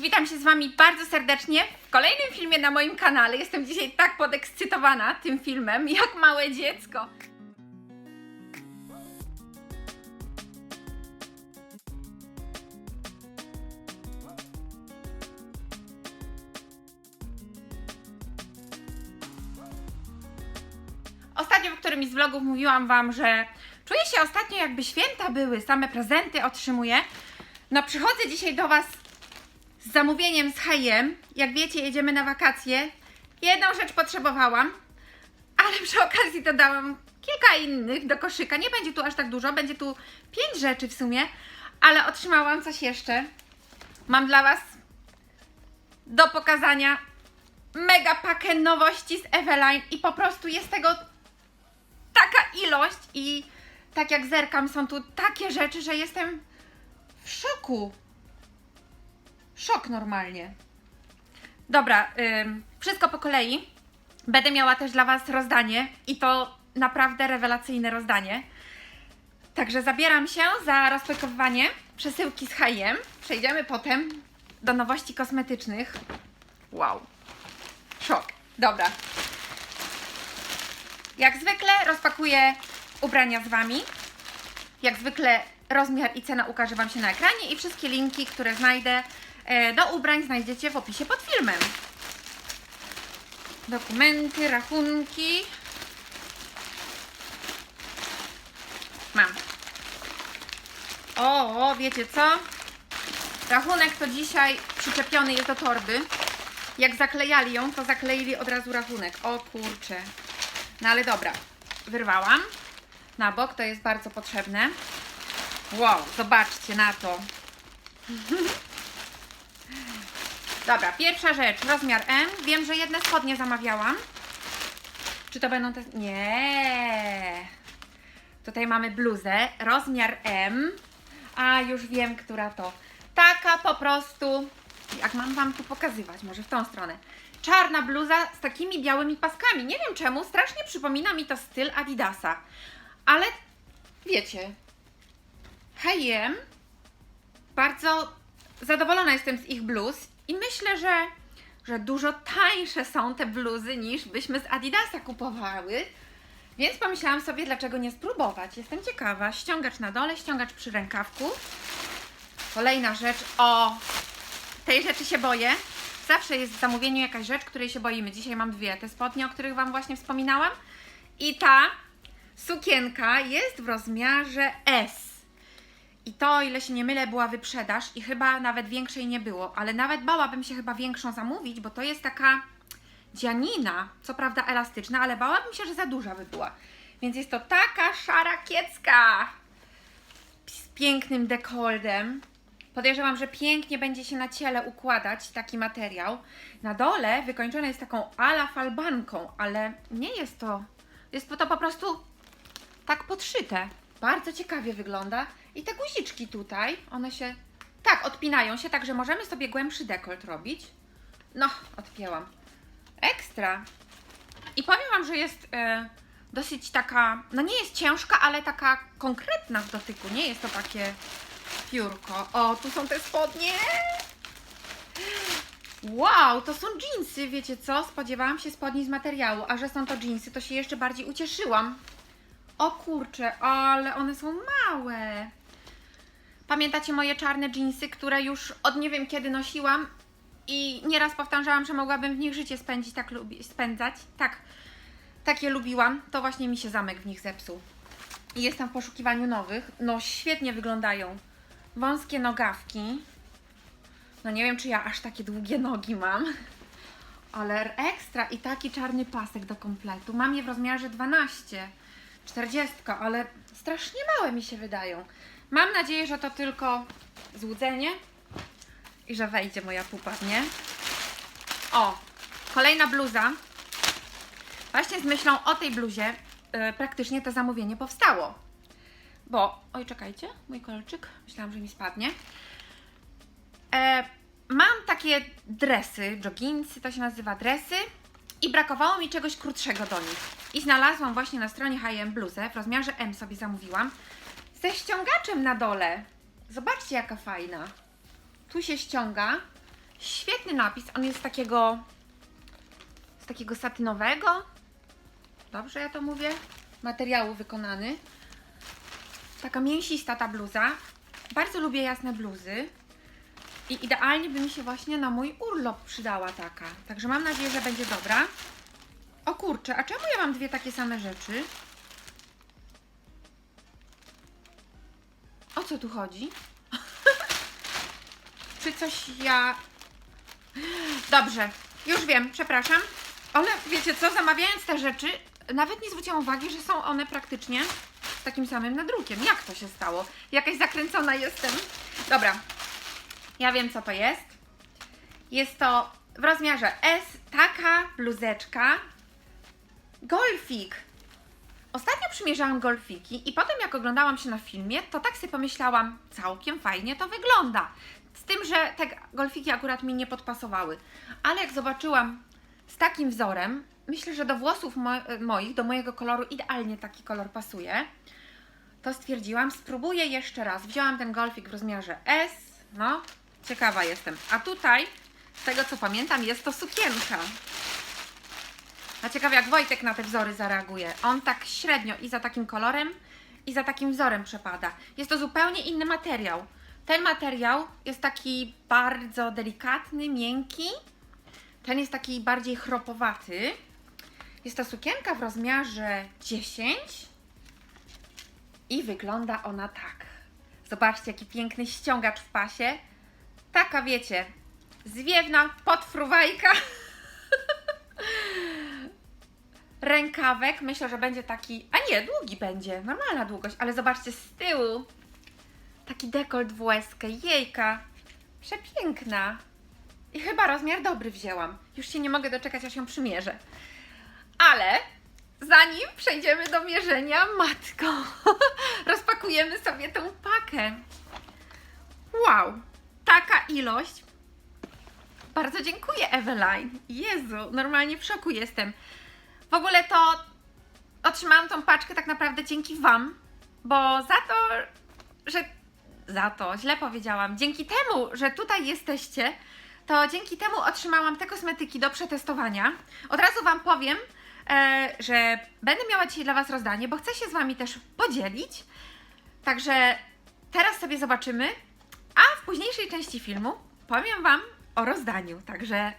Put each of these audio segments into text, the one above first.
witam się z Wami bardzo serdecznie w kolejnym filmie na moim kanale. Jestem dzisiaj tak podekscytowana tym filmem, jak małe dziecko. Ostatnio w którymś z vlogów mówiłam Wam, że czuję się ostatnio jakby święta były, same prezenty otrzymuję. No przychodzę dzisiaj do Was z zamówieniem z H&M. Jak wiecie, jedziemy na wakacje. Jedną rzecz potrzebowałam, ale przy okazji dodałam kilka innych do koszyka. Nie będzie tu aż tak dużo, będzie tu pięć rzeczy w sumie, ale otrzymałam coś jeszcze. Mam dla Was do pokazania mega pakę nowości z Eveline i po prostu jest tego taka ilość i tak jak zerkam są tu takie rzeczy, że jestem w szoku. Szok normalnie. Dobra, wszystko po kolei. Będę miała też dla Was rozdanie i to naprawdę rewelacyjne rozdanie. Także zabieram się za rozpakowywanie przesyłki z H&M. Przejdziemy potem do nowości kosmetycznych. Wow. Szok. Dobra. Jak zwykle rozpakuję ubrania z Wami. Jak zwykle rozmiar i cena ukaże Wam się na ekranie i wszystkie linki, które znajdę do ubrań znajdziecie w opisie pod filmem. Dokumenty, rachunki. Mam. O, o, wiecie co? Rachunek to dzisiaj przyczepiony jest do torby. Jak zaklejali ją, to zakleili od razu rachunek. O kurczę. No ale dobra, wyrwałam na bok, to jest bardzo potrzebne. Wow, zobaczcie na to. Dobra, pierwsza rzecz, rozmiar M. Wiem, że jedne spodnie zamawiałam. Czy to będą te... Nie. Tutaj mamy bluzę, rozmiar M. A, już wiem, która to. Taka po prostu... Jak mam Wam tu pokazywać? Może w tą stronę. Czarna bluza z takimi białymi paskami. Nie wiem czemu, strasznie przypomina mi to styl Adidasa. Ale wiecie, H&M bardzo zadowolona jestem z ich bluz i myślę, że, że dużo tańsze są te bluzy niż byśmy z Adidasa kupowały. Więc pomyślałam sobie, dlaczego nie spróbować. Jestem ciekawa. Ściągacz na dole, ściągacz przy rękawku. Kolejna rzecz. O, tej rzeczy się boję. Zawsze jest w zamówieniu jakaś rzecz, której się boimy. Dzisiaj mam dwie. Te spodnie, o których Wam właśnie wspominałam. I ta sukienka jest w rozmiarze S. I to, o ile się nie mylę, była wyprzedaż i chyba nawet większej nie było, ale nawet bałabym się chyba większą zamówić, bo to jest taka dzianina, co prawda elastyczna, ale bałabym się, że za duża by była. Więc jest to taka szara kiecka z pięknym dekoldem. Podejrzewam, że pięknie będzie się na ciele układać taki materiał. Na dole wykończone jest taką ala falbanką, ale nie jest to. Jest to po prostu tak podszyte. Bardzo ciekawie wygląda. I te guziczki tutaj, one się tak odpinają się, także możemy sobie głębszy dekolt robić. No, odpięłam. Ekstra. I powiem Wam, że jest e, dosyć taka, no nie jest ciężka, ale taka konkretna w dotyku. Nie jest to takie piórko. O, tu są te spodnie. Wow, to są dżinsy, wiecie co? Spodziewałam się spodni z materiału, a że są to dżinsy, to się jeszcze bardziej ucieszyłam. O kurczę, ale one są małe. Pamiętacie moje czarne dżinsy, które już od nie wiem kiedy nosiłam i nieraz powtarzałam, że mogłabym w nich życie spędzić, tak lubi, spędzać. Tak, takie lubiłam. To właśnie mi się zamek w nich zepsuł. I jestem w poszukiwaniu nowych. No świetnie wyglądają. Wąskie nogawki. No nie wiem, czy ja aż takie długie nogi mam. Ale ekstra i taki czarny pasek do kompletu. Mam je w rozmiarze 12. 40, ale strasznie małe mi się wydają. Mam nadzieję, że to tylko złudzenie i że wejdzie moja pupa, nie? O, kolejna bluza. Właśnie z myślą o tej bluzie yy, praktycznie to zamówienie powstało. Bo, oj czekajcie, mój kolczyk, myślałam, że mi spadnie. E, mam takie dresy, joggingsy, to się nazywa dresy i brakowało mi czegoś krótszego do nich. I znalazłam właśnie na stronie H&M bluzę, w rozmiarze M sobie zamówiłam, ze ściągaczem na dole. Zobaczcie jaka fajna. Tu się ściąga Świetny napis, on jest z takiego, z takiego satynowego, dobrze ja to mówię, materiału wykonany. Taka mięsista ta bluza. Bardzo lubię jasne bluzy. I idealnie by mi się właśnie na mój urlop przydała taka. Także mam nadzieję, że będzie dobra. O kurczę, a czemu ja mam dwie takie same rzeczy? O co tu chodzi? Czy coś ja... Dobrze, już wiem, przepraszam. Ale wiecie co, zamawiając te rzeczy, nawet nie zwróciłam uwagi, że są one praktycznie z takim samym nadrukiem. Jak to się stało? Jakaś zakręcona jestem. Dobra, ja wiem co to jest. Jest to w rozmiarze S taka bluzeczka golfik. Ostatnio przymierzałam golfiki i potem jak oglądałam się na filmie, to tak sobie pomyślałam, całkiem fajnie to wygląda. Z tym, że te golfiki akurat mi nie podpasowały. Ale jak zobaczyłam z takim wzorem, myślę, że do włosów mo- moich, do mojego koloru idealnie taki kolor pasuje. To stwierdziłam, spróbuję jeszcze raz. Wzięłam ten golfik w rozmiarze S. No, ciekawa jestem. A tutaj, z tego co pamiętam, jest to sukienka. A ciekawe jak Wojtek na te wzory zareaguje. On tak średnio i za takim kolorem, i za takim wzorem przepada. Jest to zupełnie inny materiał. Ten materiał jest taki bardzo delikatny, miękki. Ten jest taki bardziej chropowaty. Jest to sukienka w rozmiarze 10 i wygląda ona tak. Zobaczcie, jaki piękny ściągacz w pasie. Taka, wiecie, zwiewna podfruwajka. Rękawek, myślę, że będzie taki, a nie, długi będzie, normalna długość, ale zobaczcie z tyłu. Taki dekolt w łezkę, jejka, przepiękna. I chyba rozmiar dobry wzięłam. Już się nie mogę doczekać, aż ją przymierzę. Ale zanim przejdziemy do mierzenia, matko, rozpakujemy sobie tą pakę. Wow, taka ilość. Bardzo dziękuję, Eveline. Jezu, normalnie w szoku jestem. W ogóle to otrzymałam tą paczkę tak naprawdę dzięki Wam, bo za to, że. Za to, źle powiedziałam. Dzięki temu, że tutaj jesteście, to dzięki temu otrzymałam te kosmetyki do przetestowania. Od razu Wam powiem, e, że będę miała dzisiaj dla Was rozdanie, bo chcę się z Wami też podzielić. Także teraz sobie zobaczymy, a w późniejszej części filmu powiem Wam o rozdaniu. Także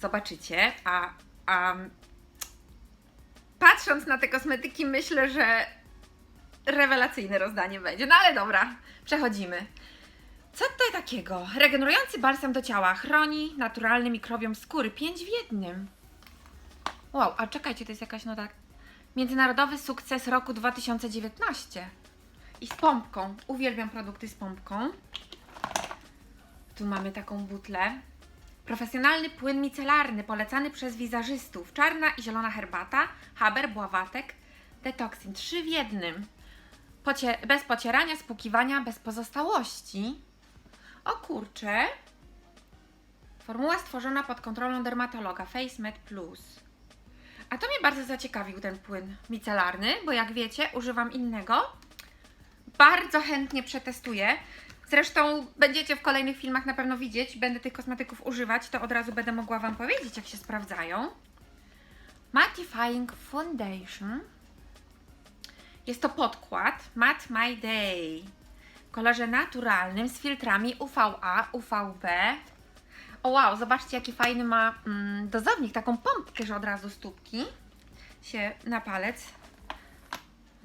zobaczycie, a, a patrząc na te kosmetyki, myślę, że rewelacyjne rozdanie będzie. No ale dobra, przechodzimy. Co to takiego? Regenerujący balsam do ciała chroni naturalny mikrobiom skóry. 5 w jednym. Wow, a czekajcie, to jest jakaś nota. Międzynarodowy sukces roku 2019. I z pompką. Uwielbiam produkty z pompką. Tu mamy taką butlę. Profesjonalny płyn micelarny polecany przez wizażystów. Czarna i zielona herbata, haber, bławatek, detoksyn. Trzy w jednym. Pocie- bez pocierania, spłukiwania, bez pozostałości. O kurczę. Formuła stworzona pod kontrolą dermatologa FaceMed Plus. A to mnie bardzo zaciekawił ten płyn micelarny, bo jak wiecie, używam innego. Bardzo chętnie przetestuję. Zresztą będziecie w kolejnych filmach na pewno widzieć, będę tych kosmetyków używać, to od razu będę mogła Wam powiedzieć, jak się sprawdzają. Mattifying Foundation. Jest to podkład Matte My Day w kolorze naturalnym z filtrami UVA, UVB. O wow, zobaczcie jaki fajny ma mm, dozownik, taką pompkę, że od razu stópki się na palec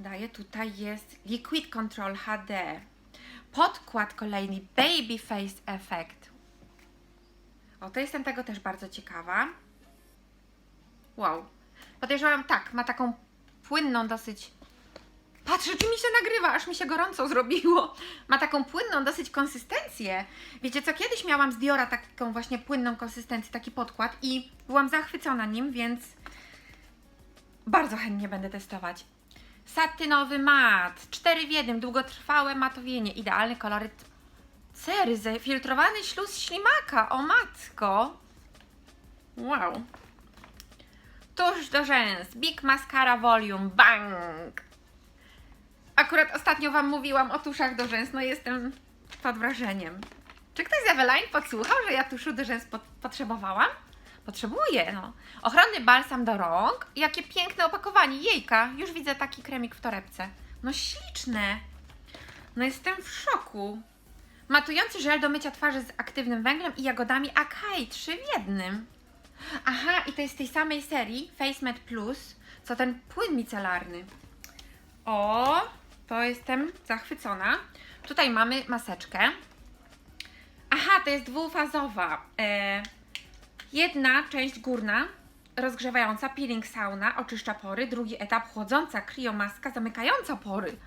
daje. Tutaj jest Liquid Control HD. Podkład kolejny Baby Face Effect. O, to jestem tego też bardzo ciekawa. Wow. Podejrzewam, tak, ma taką płynną dosyć Patrzę, czy mi się nagrywa, aż mi się gorąco zrobiło. Ma taką płynną dosyć konsystencję. Wiecie co, kiedyś miałam z Diora taką właśnie płynną konsystencję, taki podkład i byłam zachwycona nim, więc bardzo chętnie będę testować. Satynowy mat, 4 w 1, długotrwałe matowienie, idealny koloryt cery, filtrowany śluz ślimaka, o matko. Wow. Tuż do rzęs, Big Mascara Volume, bang! Akurat ostatnio Wam mówiłam o tuszach do rzęs, no jestem pod wrażeniem. Czy ktoś z Eveline podsłuchał, że ja tuszu do rzęs pot- potrzebowałam? Potrzebuję, no. Ochronny balsam do rąk. Jakie piękne opakowanie. Jejka, już widzę taki kremik w torebce. No śliczne. No jestem w szoku. Matujący żel do mycia twarzy z aktywnym węglem i jagodami Akai, trzy w jednym. Aha, i to jest z tej samej serii Face Matte Plus, co ten płyn micelarny. O, to jestem zachwycona. Tutaj mamy maseczkę. Aha, to jest dwufazowa. E, jedna część górna, rozgrzewająca, peeling sauna, oczyszcza pory. Drugi etap, chłodząca kriomaska, zamykająca pory.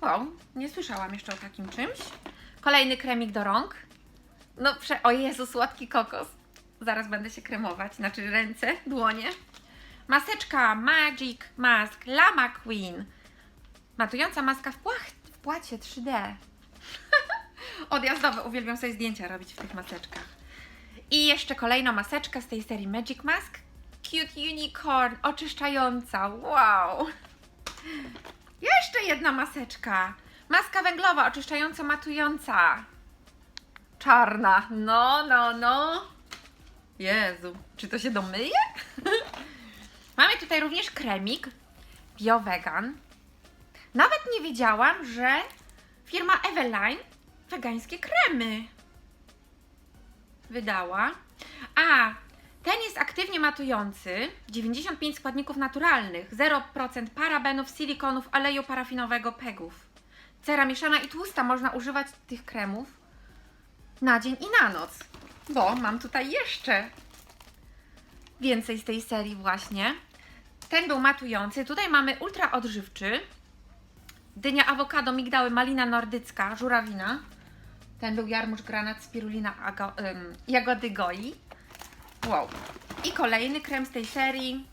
Wow, nie słyszałam jeszcze o takim czymś. Kolejny kremik do rąk. No, prze... o Jezu, słodki kokos. Zaraz będę się kremować, znaczy ręce, dłonie. Maseczka Magic Mask Lama Queen. Matująca maska w, płach... w płacie 3D. Odjazdowe, uwielbiam sobie zdjęcia robić w tych maseczkach. I jeszcze kolejna maseczka z tej serii Magic Mask. Cute Unicorn, oczyszczająca. Wow! Jeszcze jedna maseczka. Maska węglowa, oczyszczająca, matująca. Czarna. No, no, no. Jezu, czy to się domyje? Mamy tutaj również kremik BioVegan. Nawet nie wiedziałam, że firma Eveline wegańskie kremy wydała. A, ten jest aktywnie matujący, 95 składników naturalnych, 0% parabenów, silikonów, aleju parafinowego, pegów. Cera mieszana i tłusta, można używać tych kremów na dzień i na noc. Bo mam tutaj jeszcze więcej z tej serii właśnie. Ten był matujący, tutaj mamy ultra odżywczy, dynia, awokado, migdały, malina nordycka, żurawina. Ten był jarmuż, granat, spirulina, ago, ym, jagody goi. Wow. I kolejny krem z tej serii.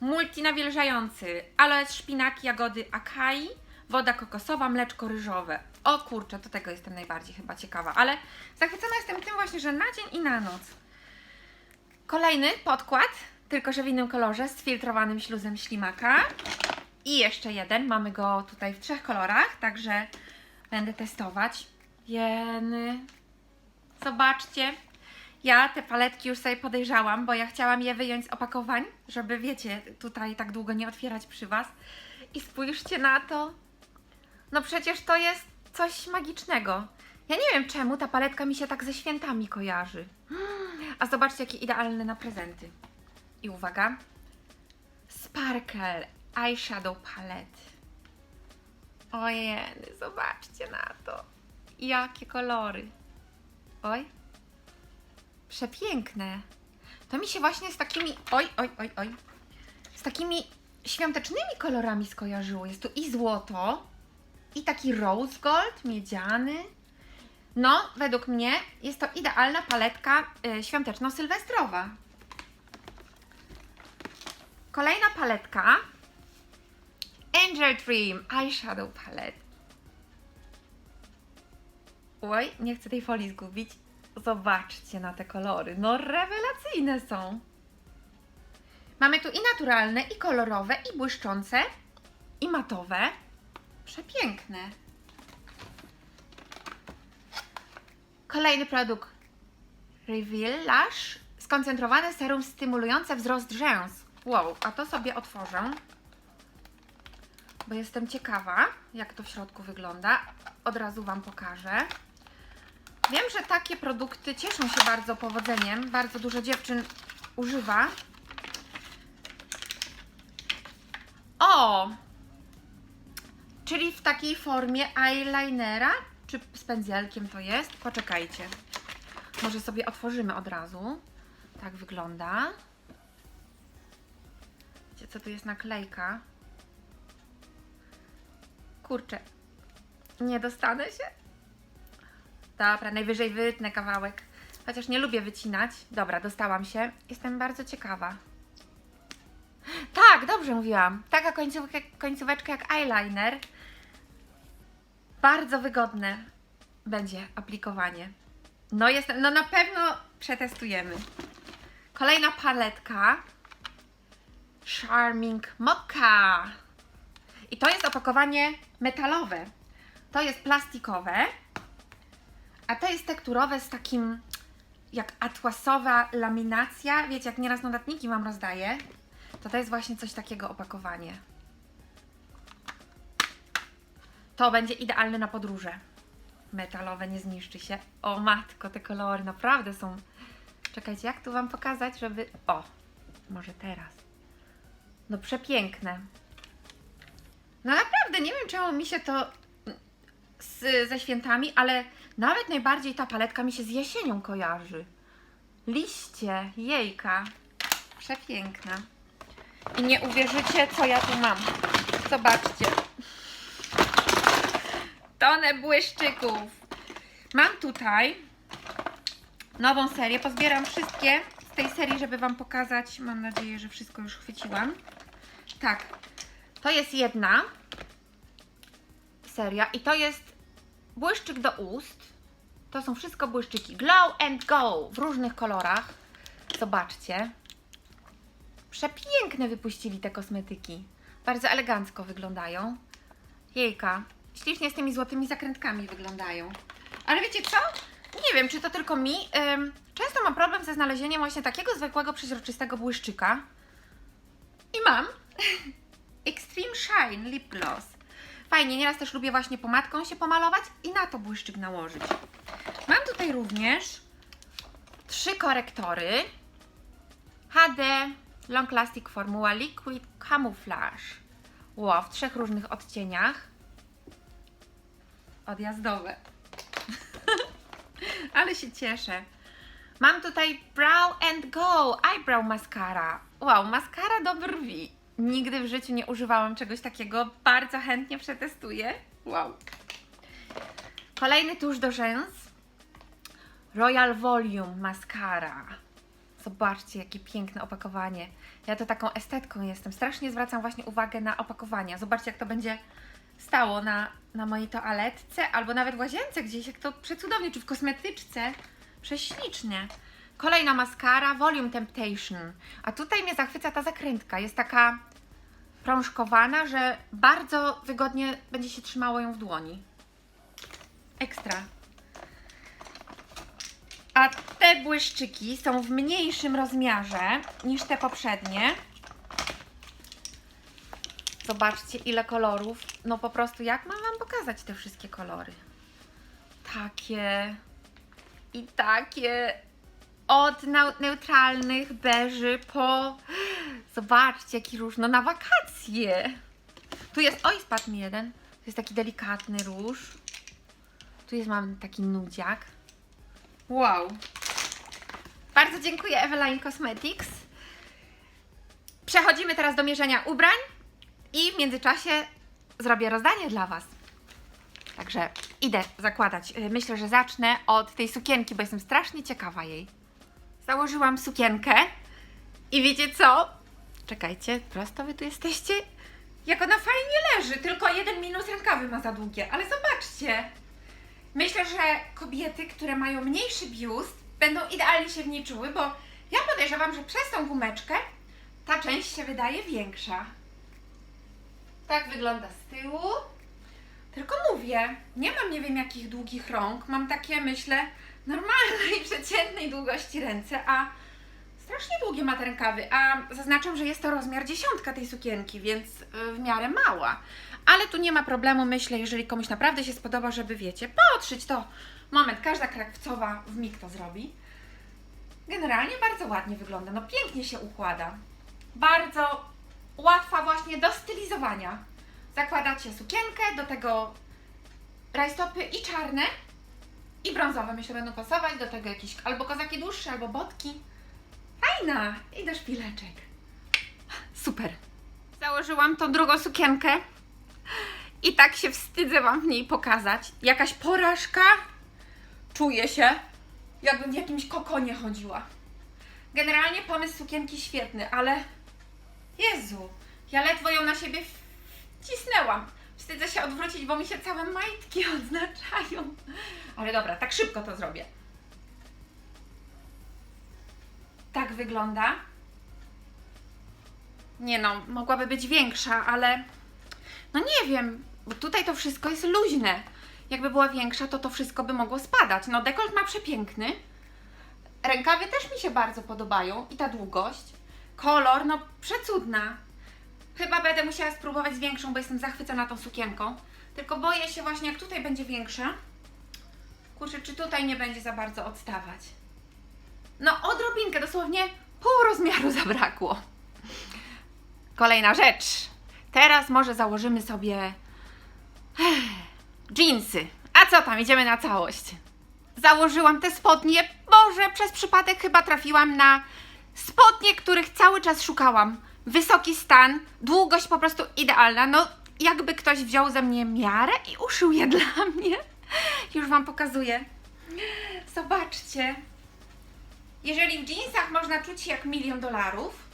Multinawilżający. Aloes, szpinak, jagody akai, woda kokosowa, mleczko ryżowe. O kurczę, to tego jestem najbardziej chyba ciekawa. Ale zachwycona jestem tym właśnie, że na dzień i na noc. Kolejny podkład, tylko że w innym kolorze, z filtrowanym śluzem ślimaka. I jeszcze jeden, mamy go tutaj w trzech kolorach, także będę testować. Jeny. Zobaczcie. Ja te paletki już sobie podejrzałam, bo ja chciałam je wyjąć z opakowań, żeby wiecie, tutaj tak długo nie otwierać przy Was. I spójrzcie na to. No przecież to jest coś magicznego. Ja nie wiem czemu ta paletka mi się tak ze świętami kojarzy. A zobaczcie, jakie idealne na prezenty. I uwaga. Sparkle Eyeshadow Palette. Ojej, zobaczcie na to. Jakie kolory. Oj. Przepiękne. To mi się właśnie z takimi. Oj, oj, oj, oj. Z takimi świątecznymi kolorami skojarzyło. Jest tu i złoto, i taki rose gold, miedziany. No, według mnie jest to idealna paletka y, świąteczno-sylwestrowa. Kolejna paletka. Angel Dream Eyeshadow Palette. Oj, nie chcę tej folii zgubić. Zobaczcie na te kolory. No, rewelacyjne są. Mamy tu i naturalne, i kolorowe, i błyszczące, i matowe. Przepiękne. Kolejny produkt. Reveal Lash. Skoncentrowane serum stymulujące wzrost rzęs. Wow, a to sobie otworzę. Bo jestem ciekawa, jak to w środku wygląda. Od razu Wam pokażę. Wiem, że takie produkty cieszą się bardzo powodzeniem. Bardzo dużo dziewczyn używa. O! Czyli w takiej formie eyelinera? Czy z pędzelkiem to jest? Poczekajcie. Może sobie otworzymy od razu. Tak wygląda. Wiecie, co tu jest naklejka? Kurczę. Nie dostanę się? Dobra, najwyżej wytnę kawałek. Chociaż nie lubię wycinać. Dobra, dostałam się. Jestem bardzo ciekawa. Tak, dobrze mówiłam. Taka końcówka, końcóweczka jak eyeliner. Bardzo wygodne będzie aplikowanie. No jestem, no na pewno przetestujemy. Kolejna paletka. Charming Mocha. I to jest opakowanie metalowe. To jest plastikowe. A to jest tekturowe z takim jak atłasowa laminacja. Wiecie, jak nieraz notatniki Wam rozdaję, to to jest właśnie coś takiego opakowanie. To będzie idealne na podróże. Metalowe nie zniszczy się. O matko, te kolory naprawdę są. Czekajcie, jak tu Wam pokazać, żeby. O, może teraz. No przepiękne. No naprawdę, nie wiem czemu mi się to z, ze świętami, ale nawet najbardziej ta paletka mi się z jesienią kojarzy. Liście, jejka. Przepiękna. I nie uwierzycie, co ja tu mam. Zobaczcie. Tonę błyszczyków. Mam tutaj nową serię. Pozbieram wszystkie z tej serii, żeby Wam pokazać. Mam nadzieję, że wszystko już chwyciłam. Tak. To jest jedna seria i to jest błyszczyk do ust. To są wszystko błyszczyki. Glow and Go w różnych kolorach. Zobaczcie. Przepiękne wypuścili te kosmetyki. Bardzo elegancko wyglądają. Jejka. Ślicznie z tymi złotymi zakrętkami wyglądają. Ale wiecie co? Nie wiem, czy to tylko mi. Ym, często mam problem ze znalezieniem właśnie takiego zwykłego, przeźroczystego błyszczyka. I mam. Extreme Shine Lip Gloss. Fajnie, nieraz też lubię właśnie pomadką się pomalować i na to błyszczyk nałożyć. Mam tutaj również trzy korektory. HD Long Lasting Formuła Liquid Camouflage. Wow, w trzech różnych odcieniach. Odjazdowe. Ale się cieszę. Mam tutaj Brow and Go Eyebrow Mascara. Wow, maskara do brwi. Nigdy w życiu nie używałam czegoś takiego. Bardzo chętnie przetestuję. Wow. Kolejny tusz do rzęs. Royal Volume Mascara. Zobaczcie, jakie piękne opakowanie. Ja to taką estetką jestem. Strasznie zwracam właśnie uwagę na opakowania. Zobaczcie, jak to będzie stało na, na mojej toaletce albo nawet w łazience gdzieś, jak to przecudownie, czy w kosmetyczce. Prześlicznie. Kolejna maskara, Volume Temptation. A tutaj mnie zachwyca ta zakrętka. Jest taka prążkowana, że bardzo wygodnie będzie się trzymało ją w dłoni. Ekstra. A te błyszczyki są w mniejszym rozmiarze niż te poprzednie. Zobaczcie, ile kolorów. No po prostu, jak mam Wam pokazać te wszystkie kolory? Takie i takie. Od neutralnych beży po. Zobaczcie, jaki róż. No na wakacje. Tu jest. Oj, spadł mi jeden. To jest taki delikatny róż. Tu jest mam taki nudziak. Wow. Bardzo dziękuję Eveline Cosmetics. Przechodzimy teraz do mierzenia ubrań i w międzyczasie zrobię rozdanie dla Was. Także idę zakładać. Y, Myślę, że zacznę od tej sukienki, bo jestem strasznie ciekawa jej. Założyłam sukienkę i wiecie co? Czekajcie, prosto wy tu jesteście? Jak ona fajnie leży, tylko jeden minus rękawy ma za długie, ale zobaczcie. Myślę, że kobiety, które mają mniejszy biust, będą idealnie się w niej czuły, bo ja podejrzewam, że przez tą gumeczkę ta część się wydaje większa. Tak wygląda z tyłu. Tylko mówię, nie mam nie wiem jakich długich rąk, mam takie myślę normalnej, przeciętnej długości ręce, a strasznie długie ma te rękawy, a zaznaczam, że jest to rozmiar dziesiątka tej sukienki, więc y, w miarę mała. Ale tu nie ma problemu, myślę, jeżeli komuś naprawdę się spodoba, żeby wiecie, podszyć to. Moment, każda krawcowa w mig to zrobi. Generalnie bardzo ładnie wygląda, no pięknie się układa. Bardzo łatwa właśnie do stylizowania. Zakładacie sukienkę, do tego rajstopy i czarne i brązowe myślę będą pasować, do tego jakieś albo kozaki dłuższe, albo botki. Fajna! I do szpileczek. Super. Założyłam tą drugą sukienkę i tak się wstydzę Wam w niej pokazać. Jakaś porażka. Czuję się, jakbym w jakimś kokonie chodziła. Generalnie pomysł sukienki świetny, ale Jezu, ja ledwo ją na siebie wcisnęłam. Wstydzę się odwrócić, bo mi się całe majtki odznaczają. Ale dobra, tak szybko to zrobię. Tak wygląda. Nie no, mogłaby być większa, ale no nie wiem, bo tutaj to wszystko jest luźne. jakby była większa, to to wszystko by mogło spadać. No dekolt ma przepiękny. Rękawy też mi się bardzo podobają i ta długość. Kolor, no przecudna. Chyba będę musiała spróbować z większą, bo jestem zachwycona tą sukienką. Tylko boję się właśnie, jak tutaj będzie większa. Kurczę, czy tutaj nie będzie za bardzo odstawać. No, odrobinkę, dosłownie pół rozmiaru zabrakło. Kolejna rzecz. Teraz może założymy sobie jeansy. A co tam, idziemy na całość. Założyłam te spodnie. Boże, przez przypadek chyba trafiłam na spodnie, których cały czas szukałam. Wysoki stan, długość po prostu idealna. No, jakby ktoś wziął ze mnie miarę i uszył je dla mnie. Już Wam pokazuję. Zobaczcie. Jeżeli w jeansach można czuć się jak milion dolarów,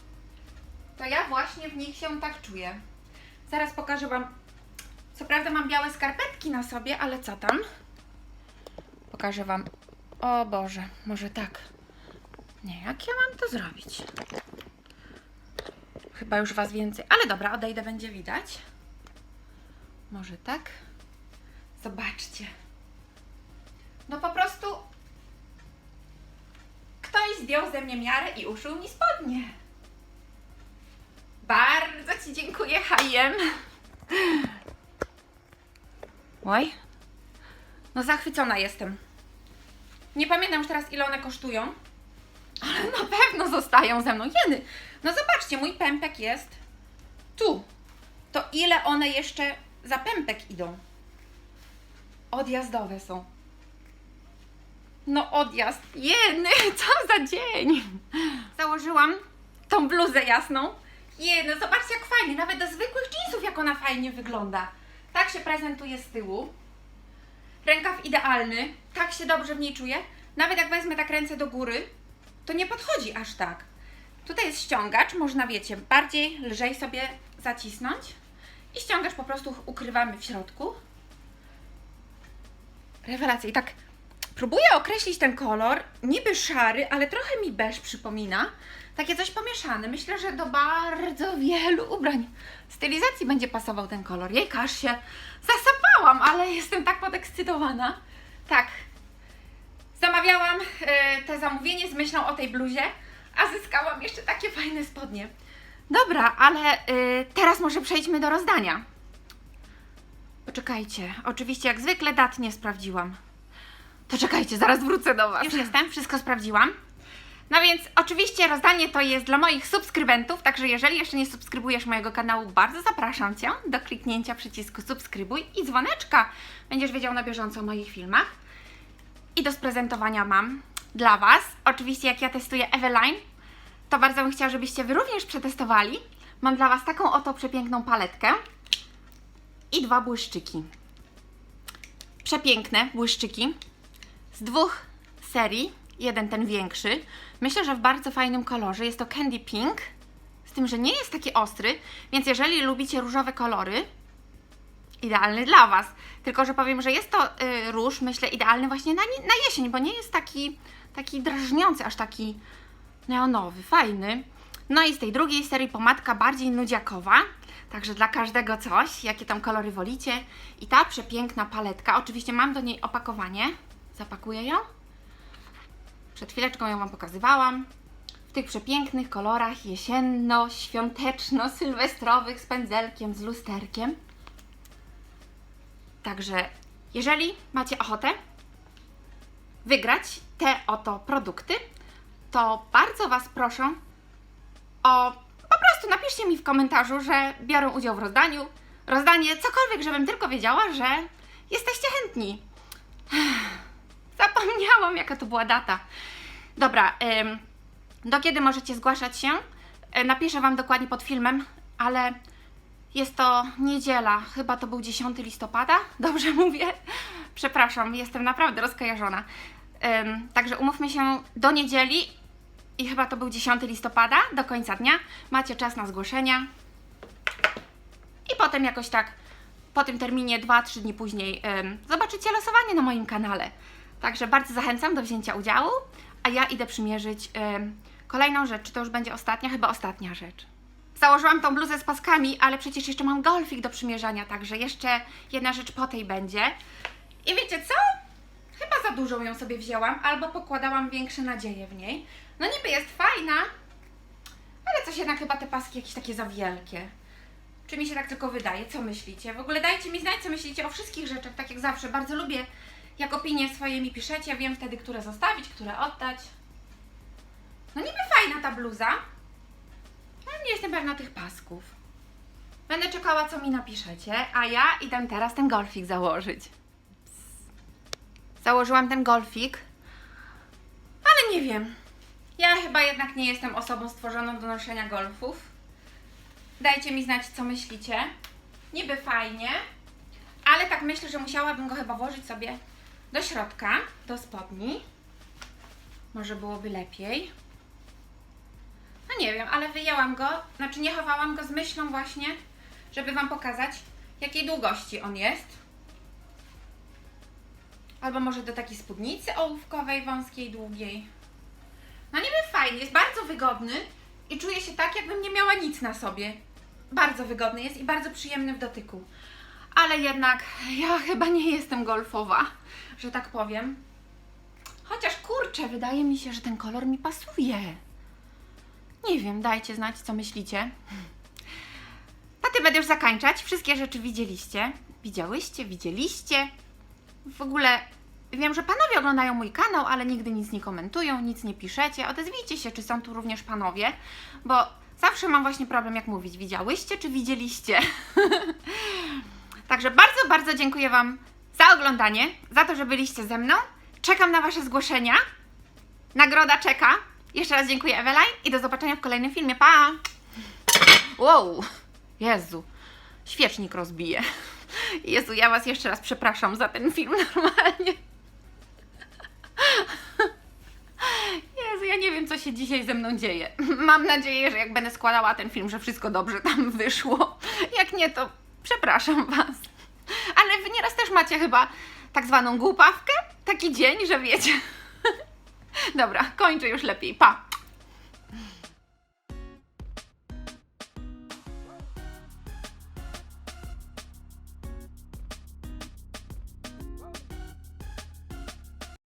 to ja właśnie w nich się tak czuję. Zaraz pokażę Wam. Co prawda mam białe skarpetki na sobie, ale co tam? Pokażę Wam. O Boże, może tak. Nie, jak ja mam to zrobić? Chyba już Was więcej. Ale dobra, odejdę, będzie widać. Może tak? Zobaczcie. No po prostu ktoś zdjął ze mnie miarę i uszył mi spodnie. Bardzo Ci dziękuję, H&M. Oj. No zachwycona jestem. Nie pamiętam już teraz ile one kosztują, ale na pewno zostają ze mną. Jeny, no zobaczcie, mój pępek jest tu. To ile one jeszcze za pępek idą? Odjazdowe są. No odjazd. Jeny, co za dzień. Założyłam tą bluzę jasną. Jeny, zobaczcie jak fajnie. Nawet do zwykłych jeansów jak ona fajnie wygląda. Tak się prezentuje z tyłu. Rękaw idealny. Tak się dobrze w niej czuję. Nawet jak wezmę tak ręce do góry, to nie podchodzi aż tak. Tutaj jest ściągacz, można wiecie, bardziej lżej sobie zacisnąć. I ściągacz po prostu ukrywamy w środku. Rewelacja. I tak próbuję określić ten kolor. Niby szary, ale trochę mi beż przypomina. Takie coś pomieszane. Myślę, że do bardzo wielu ubrań stylizacji będzie pasował ten kolor. Jejka, aż się zasapałam, ale jestem tak podekscytowana. Tak. Zamawiałam e, te zamówienie z myślą o tej bluzie, a zyskałam jeszcze takie fajne spodnie. Dobra, ale e, teraz może przejdźmy do rozdania. Poczekajcie, oczywiście jak zwykle dat nie sprawdziłam. To czekajcie, zaraz wrócę do Was. Już jestem, wszystko sprawdziłam. No więc oczywiście rozdanie to jest dla moich subskrybentów, także jeżeli jeszcze nie subskrybujesz mojego kanału, bardzo zapraszam Cię do kliknięcia przycisku subskrybuj i dzwoneczka. Będziesz wiedział na bieżąco o moich filmach. I do sprezentowania mam dla Was, oczywiście jak ja testuję Eveline, to bardzo bym chciała, żebyście Wy również przetestowali. Mam dla Was taką oto przepiękną paletkę i dwa błyszczyki. Przepiękne błyszczyki z dwóch serii. Jeden ten większy. Myślę, że w bardzo fajnym kolorze. Jest to Candy Pink. Z tym, że nie jest taki ostry, więc jeżeli lubicie różowe kolory, idealny dla Was. Tylko, że powiem, że jest to y, róż, myślę, idealny właśnie na, na jesień, bo nie jest taki, taki drażniący, aż taki neonowy, fajny. No i z tej drugiej serii pomadka bardziej nudziakowa, także dla każdego coś, jakie tam kolory wolicie. I ta przepiękna paletka, oczywiście mam do niej opakowanie, zapakuję ją. Przed chwileczką ją Wam pokazywałam. W tych przepięknych kolorach jesienno-świąteczno-sylwestrowych z pędzelkiem, z lusterkiem. Także jeżeli macie ochotę wygrać te oto produkty, to bardzo Was proszę o po prostu napiszcie mi w komentarzu, że biorę udział w rozdaniu. Rozdanie cokolwiek, żebym tylko wiedziała, że jesteście chętni. Zapomniałam, jaka to była data. Dobra, do kiedy możecie zgłaszać się? E, Napiszę Wam dokładnie pod filmem, ale jest to niedziela, chyba to był 10 listopada, dobrze mówię? Przepraszam, jestem naprawdę rozkojarzona. Także umówmy się do niedzieli i chyba to był 10 listopada, do końca dnia. Macie czas na zgłoszenia. I potem jakoś tak po tym terminie 2-3 dni później zobaczycie losowanie na moim kanale. Także bardzo zachęcam do wzięcia udziału, a ja idę przymierzyć ym, kolejną rzecz. Czy to już będzie ostatnia? Chyba ostatnia rzecz. Założyłam tą bluzę z paskami, ale przecież jeszcze mam golfik do przymierzania, także jeszcze jedna rzecz po tej będzie. I wiecie co? Chyba za dużą ją sobie wzięłam, albo pokładałam większe nadzieje w niej. No niby jest fajna, ale coś jednak chyba te paski jakieś takie za wielkie. Czy mi się tak tylko wydaje? Co myślicie? W ogóle dajcie mi znać, co myślicie o wszystkich rzeczach, tak jak zawsze. Bardzo lubię, jak opinie swoje mi piszecie. Wiem wtedy, które zostawić, które oddać. No niby fajna ta bluza, ale nie jestem pewna tych pasków. Będę czekała, co mi napiszecie, a ja idę teraz ten golfik założyć. Założyłam ten golfik, ale nie wiem. Ja chyba jednak nie jestem osobą stworzoną do noszenia golfów. Dajcie mi znać, co myślicie. Niby fajnie, ale tak myślę, że musiałabym go chyba włożyć sobie do środka, do spodni. Może byłoby lepiej. No nie wiem, ale wyjęłam go, znaczy nie chowałam go z myślą właśnie, żeby Wam pokazać, jakiej długości on jest. Albo może do takiej spódnicy ołówkowej, wąskiej, długiej. No niby fajny, jest bardzo wygodny i czuję się tak, jakbym nie miała nic na sobie. Bardzo wygodny jest i bardzo przyjemny w dotyku. Ale jednak ja chyba nie jestem golfowa, że tak powiem. Chociaż kurczę, wydaje mi się, że ten kolor mi pasuje. Nie wiem, dajcie znać, co myślicie. Na tym będę już zakończać. Wszystkie rzeczy widzieliście. Widziałyście, widzieliście. W ogóle wiem, że panowie oglądają mój kanał, ale nigdy nic nie komentują, nic nie piszecie. Odezwijcie się, czy są tu również panowie, bo zawsze mam właśnie problem, jak mówić. Widziałyście, czy widzieliście? Także bardzo, bardzo dziękuję Wam za oglądanie, za to, że byliście ze mną. Czekam na Wasze zgłoszenia. Nagroda czeka. Jeszcze raz dziękuję Eveline i do zobaczenia w kolejnym filmie. Pa! Wow! Jezu, świecznik rozbije. Jezu, ja Was jeszcze raz przepraszam za ten film normalnie. Jezu, ja nie wiem, co się dzisiaj ze mną dzieje. Mam nadzieję, że jak będę składała ten film, że wszystko dobrze tam wyszło. Jak nie, to przepraszam Was. Ale Wy nieraz też macie chyba tak zwaną głupawkę? Taki dzień, że wiecie. Dobra, kończę już lepiej. Pa!